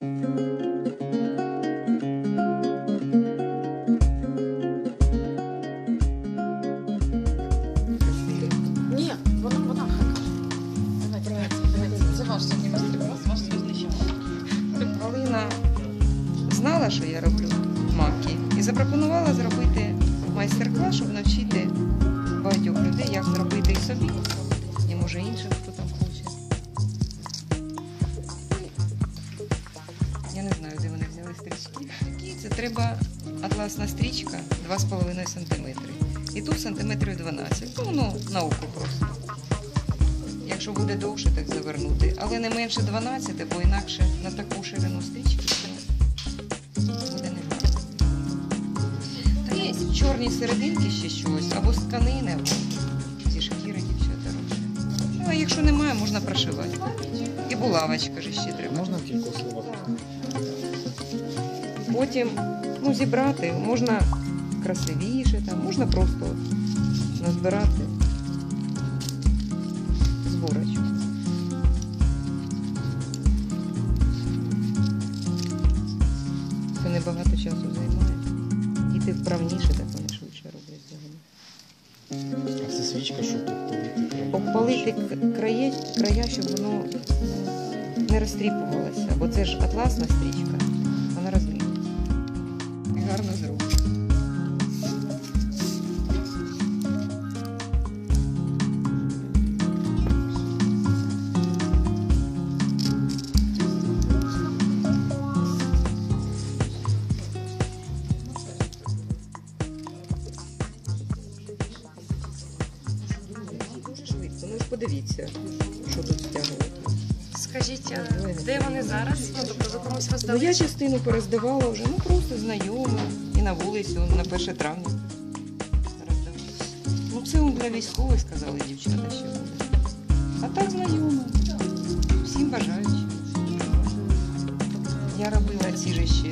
Ні, вона, вона хай каже. Давайте, давайте, це мастер-клас, ваш визначальний. Галина знала, що я роблю маки, і запропонувала зробити майстер-клас, щоб навчити багатьох людей, як зробити і собі, і може іншим, не знаю, де вони взяли стрічки. Це треба атласна стрічка 2,5 см. І тут сантиметрів 12. Ну, воно на око просто. Якщо буде довше, так завернути. Але не менше 12, бо інакше на таку ширину стрічки буде не гарно. Є в чорній серединці ще щось, або з тканини, або зі шкіри дівчата роблять. Ну, а якщо немає, можна прошивати. І булавочка ж ще треба. Можна в кількох словах? Потім ну, зібрати можна красивіше, там, можна просто назбирати зборочку. Це небагато часу займає. Діти вправніше, так вони швидше роблять взагалі. А це свічка, що обпалити Обпалити к- крає, края, щоб воно не розтріпувалося. Бо це ж атласна стрічка, гарно зроблено. Ну подивіться, що тут стягувати. Скажіть, а де вони зараз? Ну, тобто ви комусь Ну, роздали? я частину пороздавала вже, ну просто знайомим. І на вулицю на 1 травня роздавала. Ну, це он для військових, сказали дівчата, що буде. А так знайомо. Всім бажаючи. Я робила ці же ще